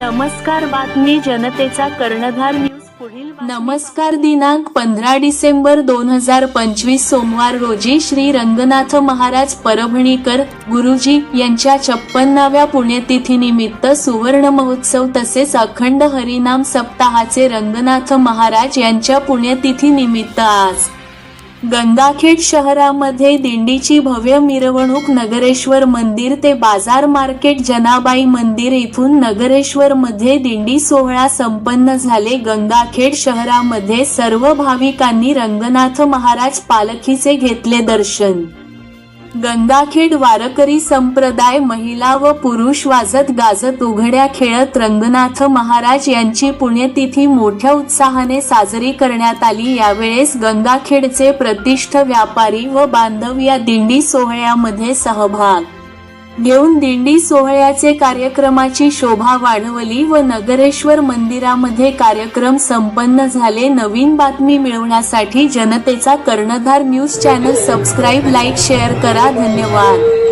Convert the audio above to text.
नमस्कार बातमी जनतेचा कर्णधार न्यूज पुढील नमस्कार दिनांक पंधरा डिसेंबर दोन हजार पंचवीस सोमवार रोजी श्री रंगनाथ महाराज परभणीकर गुरुजी यांच्या छप्पन्नाव्या पुण्यतिथीनिमित्त सुवर्ण महोत्सव तसेच अखंड हरिनाम सप्ताहाचे रंगनाथ महाराज यांच्या पुण्यतिथीनिमित्त आज गंगाखेड शहरामध्ये दिंडीची भव्य मिरवणूक नगरेश्वर मंदिर ते बाजार मार्केट जनाबाई मंदिर इथून नगरेश्वर मध्ये दिंडी सोहळा संपन्न झाले. गंगाखेड शहरामध्ये सर्व भाविकांनी रंगनाथ महाराज पालखीचे घेतले दर्शन. गंगाखेड वारकरी संप्रदाय महिला व पुरुष वाजत गाजत उघड्या खेळत रंगनाथ महाराज यांची पुण्यतिथी मोठ्या उत्साहाने साजरी करण्यात आली. यावेळेस गंगाखेडचे प्रतिष्ठ व्यापारी व बांधव या दिंडी सोहळ्यामध्ये सहभाग घेऊन दिंडी सोहळ्याचे कार्यक्रमाची शोभा वाढवली व नगरेश्वर मंदिरामध्ये कार्यक्रम संपन्न झाले. नवीन बातमी मिळवण्यासाठी जनतेचा कर्णधार news channel subscribe like share करा. धन्यवाद.